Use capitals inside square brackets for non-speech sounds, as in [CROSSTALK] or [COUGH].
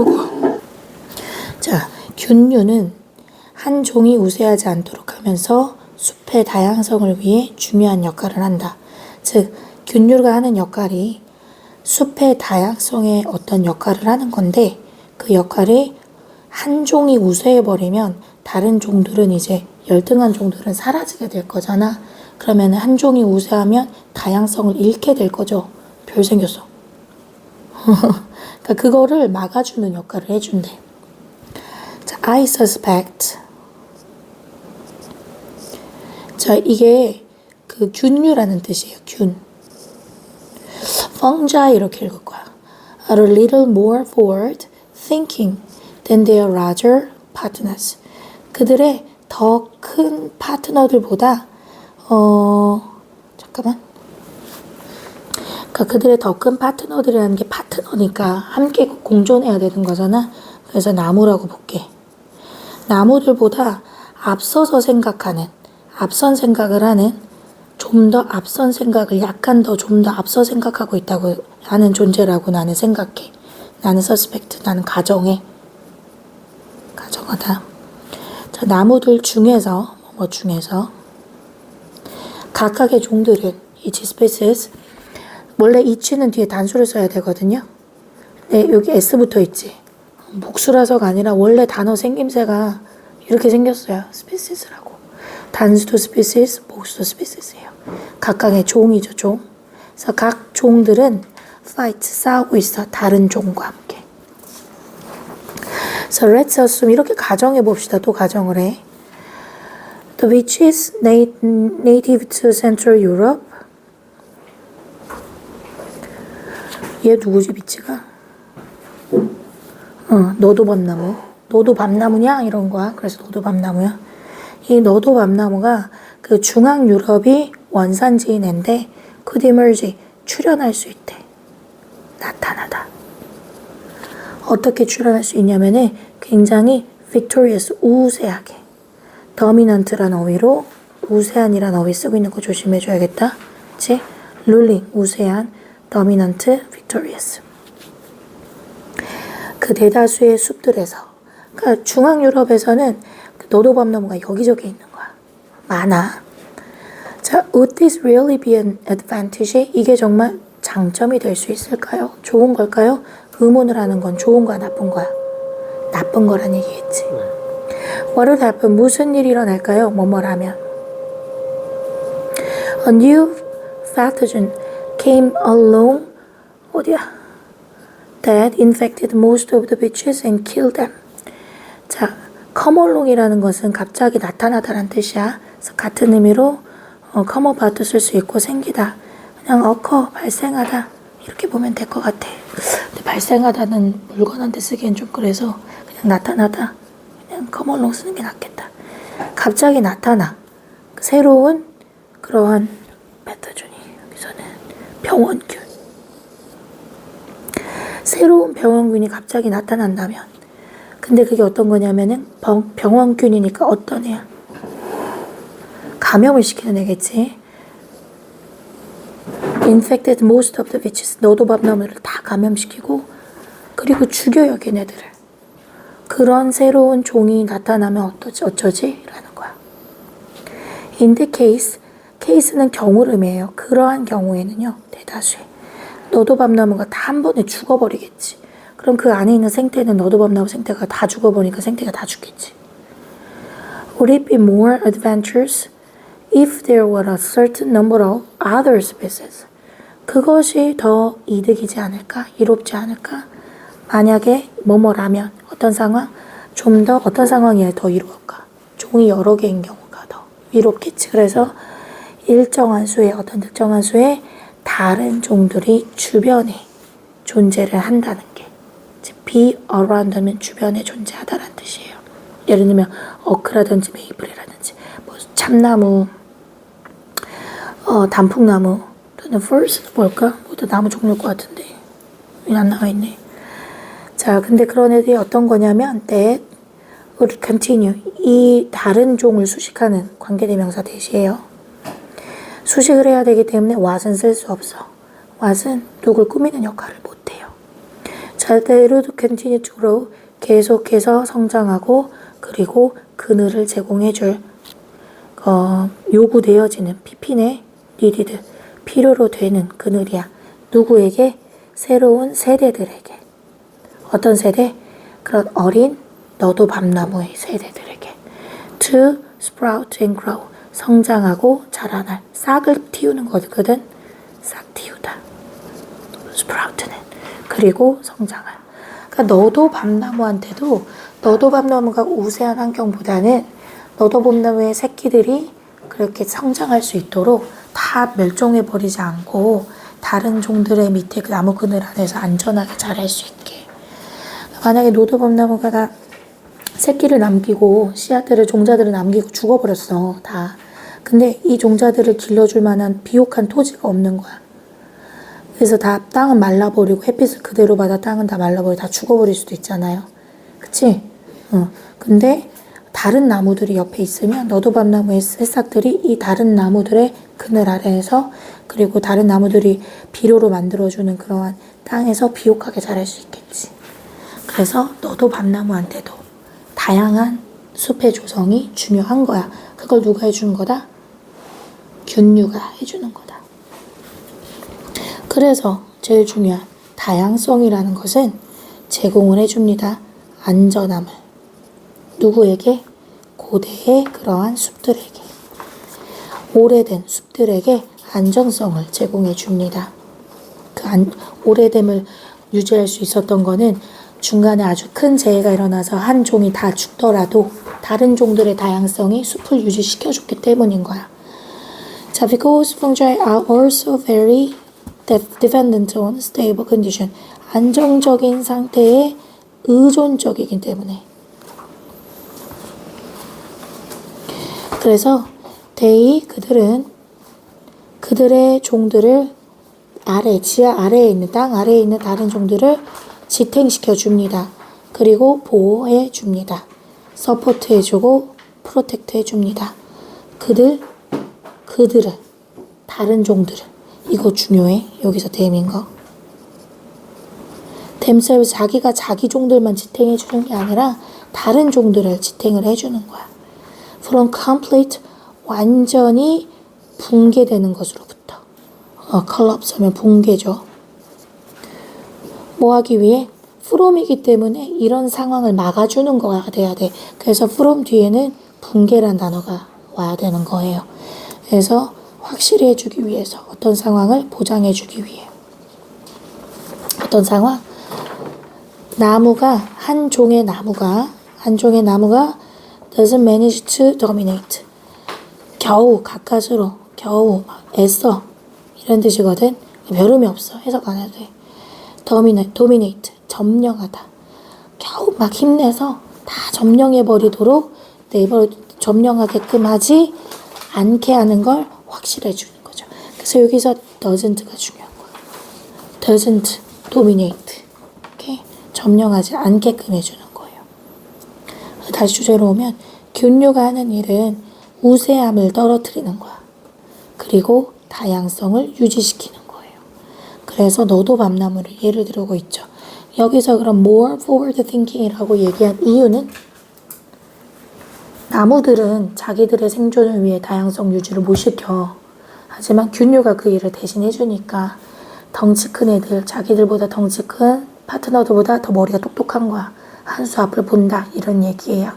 오고. 자, 균류는 한 종이 우세하지 않도록 하면서 숲의 다양성을 위해 중요한 역할을 한다. 즉, 균류가 하는 역할이 숲의 다양성에 어떤 역할을 하는 건데 그 역할이 한 종이 우세해버리면 다른 종들은 이제 열등한 종들은 사라지게 될 거잖아. 그러면 한 종이 우세하면 다양성을 잃게 될 거죠. 별 생겼어. [LAUGHS] 그러니까 그거를 막아주는 역할을 해준대. 자, I suspect. 자, 이게 그 균류라는 뜻이에요. 균. fungi 이렇게 읽을 거야. Are a little more forward thinking than their larger partners. 그들의 더 큰 파트너들보다 어 잠깐만. 그러니까 그들의 더 큰 파트너들이라는 게 파트너니까 함께 공존해야 되는 거잖아. 그래서 나무라고 볼게. 나무들보다 앞서서 생각하는, 앞선 생각을 하는, 좀 더 앞선 생각을 약간 더 좀 더 앞서 생각하고 있다고 하는 존재라고 나는 생각해. 나는 서스펙트, 나는 가정해. 가정하다. 자, 나무들 중에서, 뭐 중에서, 각각의 종들은, each species, 원래 each는 뒤에 단수를 써야 되거든요. 네, 여기 s 붙어 있지. 복수라서가 아니라 원래 단어 생김새가 이렇게 생겼어요. species라고. 단수도 species, 복수도 species예요. 각각의 종이죠, 종. 그래서 각 종들은 fight, 싸우고 있어. 다른 종과 함께. 그래서 let's assume 이렇게 가정해 봅시다. 또 가정을 해. The witch is na- native to Central Europe. 얘 누구지, 비치가? 어, 너도 밤나무. 너도 밤나무냐? 이런 거야. 그래서 너도 밤나무야. 이 너도 밤나무가 그 중앙 유럽이 원산지인 앤데 could emerge, 출현할 수 있대. 나타나다. 어떻게 출현할 수 있냐면은 굉장히 victorious, 우세하게. dominant란 어휘로 우세한이란 어휘 쓰고 있는 거 조심해줘야겠다. 그치? ruling, 우세한, dominant, victorious. 그 대다수의 숲들에서 그러니까 중앙 유럽에서는 그 노도밤나무가 여기저기 있는 거야. 많아. 자, would this really be an advantage? 이게 정말 장점이 될 수 있을까요? 좋은 걸까요? 의문을 하는 건 좋은 거야, 나쁜 거야? 나쁜 거란 얘기겠지. What would happen? 무슨 일이 일어날까요? 뭐뭐라면. A new pathogen came along. 어디야? that infected most of the witches and killed them. 자, come along이라는 것은 갑자기 나타나다라는 뜻이야. 그래서 같은 의미로 어, come about 쓸수 있고 생기다. 그냥 occur, 발생하다. 이렇게 보면 될 것 같아. 근데 발생하다는 물건한테 쓰기엔 좀 그래서 그냥 나타나다. 그냥 come along 쓰는 게 낫겠다. 갑자기 나타나. 새로운 그러한 병원균. 새로운 병원균이 갑자기 나타난다면 근데 그게 어떤 거냐면은 병, 병원균이니까 어떤 애야? 감염을 시키는 애겠지. infected most of the witches. 너도 밥나무를 다 감염시키고 그리고 죽여요 걔네들을. 그런 새로운 종이 나타나면 어떠지, 어쩌지? 라는 거야. In the case, 케이스는 의미해요. 그러한 경우에는요, 대다수의. 너도밤나무가 다한 번에 죽어버리겠지. 그럼 그 안에 있는 생태는 너도밤나무 생태가 다 죽어버리니까 생태가 다 죽겠지. Would it be more adventurous if there were a certain number of other species? 그것이 더 이득이지 않을까? 이롭지 않을까? 만약에 뭐뭐라면 어떤 상황? 좀 더 어떤 상황이야 더 이로울까? 종이 여러 개인 경우가 더 이롭겠지. 그래서 일정한 수의 어떤 특정한 수의 다른 종들이 주변에 존재를 한다는 게 즉, be around하면 주변에 존재하다라는 뜻이에요. 예를 들면 어크라든지 메이플이라든지 뭐 참나무, 어, 단풍나무 또는 forest는 뭘까? 모두 나무 종류일 것 같은데 왜 안 나와 있네. 자, 근데 그런 애들이 어떤 거냐면 that would continue 이 다른 종을 수식하는 관계대명사 대시예요. 수식을 해야 되기 때문에 what은 쓸 수 없어. what은 누굴 꾸미는 역할을 못해요. would continue. 계속해서 성장하고 그리고 그늘을 제공해줄 어, 요구되어지는 피핀의 needed 필요로 되는 그늘이야. 누구에게? 새로운 세대들에게. 어떤 세대? 그런 어린 너도 밤나무의 세대들에게. To sprout and grow. 성장하고 자라날. 싹을 틔우는 거거든. 싹 틔우다. 스프라우트는. 그리고 성장할. 그러니까 너도 밤나무한테도 너도 밤나무가 우세한 환경보다는 너도 밤나무의 새끼들이 그렇게 성장할 수 있도록 다 멸종해 버리지 않고 다른 종들의 밑에 그 나무 그늘 안에서 안전하게 자랄 수 있게. 만약에 노도밤나무가 다 새끼를 남기고 씨앗들을 종자들을 남기고 죽어버렸어 다. 근데 이 종자들을 길러줄 만한 비옥한 토지가 없는 거야. 그래서 다 땅은 말라버리고 햇빛을 그대로 받아 땅은 다 말라버리고 다 죽어버릴 수도 있잖아요. 그치? 어. 근데 다른 나무들이 옆에 있으면 너도밤나무의 새싹들이 이 다른 나무들의 그늘 아래에서 그리고 다른 나무들이 비료로 만들어주는 그러한 땅에서 비옥하게 자랄 수 있겠지. 그래서 너도 밤나무한테도 다양한 숲의 조성이 중요한 거야. 그걸 누가 해주는 거다? 균류가 해주는 거다. 그래서 제일 중요한 다양성이라는 것은 제공을 해줍니다. 안전함을. 누구에게? 고대의 그러한 숲들에게. 오래된 숲들에게 안정성을 제공해 줍니다. 그 안, 오래됨을 유지할 수 있었던 거는 중간에 아주 큰 재해가 일어나서 한 종이 다 죽더라도 다른 종들의 다양성이 숲을 유지시켜줬기 때문인 거야. 자, because fungi are also very de- dependent on stable condition. 안정적인 상태에 의존적이기 때문에. 그래서 they 그들은 그들의 종들을 아래 지하 아래에 있는 땅 아래에 있는 다른 종들을 지탱시켜 줍니다. 그리고 보호해 줍니다. 서포트해 주고 프로텍트 해 줍니다. 그들 그들은 다른 종들은 이거 중요해? 여기서 댐인 거 댐셀 자기가 자기 종들만 지탱해 주는 게 아니라 다른 종들을 지탱을 해 주는 거야. from complete 완전히 붕괴되는 것으로부터 어, 컬럽스 하면 붕괴죠. 뭐 하기 위해? from이기 때문에 이런 상황을 막아주는 거가 돼야 돼. 그래서 from 뒤에는 붕괴란 단어가 와야 되는 거예요 그래서 확실히 해주기 위해서 어떤 상황을 보장해 주기 위해. 어떤 상황? 나무가 한 종의 나무가 한 종의 나무가 doesn't manage to dominate. 겨우 가까스로 겨우 막 애써. 이런 뜻이거든. 별음이 없어. 해석 안 해도 돼. Dominate, dominate. 점령하다. 겨우 막 힘내서 다 점령해 버리도록 네이버 점령하게끔 하지 않게 하는 걸 확실해 주는 거죠. 그래서 여기서 doesn't가 중요한 거야. doesn't dominate. 오케이? 점령하지 않게끔 해주는 거예요. 다시 주제로 오면 균류가 하는 일은 우세함을 떨어뜨리는 거야. 그리고 다양성을 유지시키는 거예요. 그래서 너도 밤나무를 예를 들고 있죠. 여기서 그럼 more forward thinking이라고 얘기한 이유는 나무들은 자기들의 생존을 위해 다양성 유지를 못 시켜. 하지만 균류가 그 일을 대신 해주니까 덩치 큰 애들, 자기들보다 덩치 큰 파트너들보다 더 머리가 똑똑한 거야. 한 수 앞을 본다. 이런 얘기예요.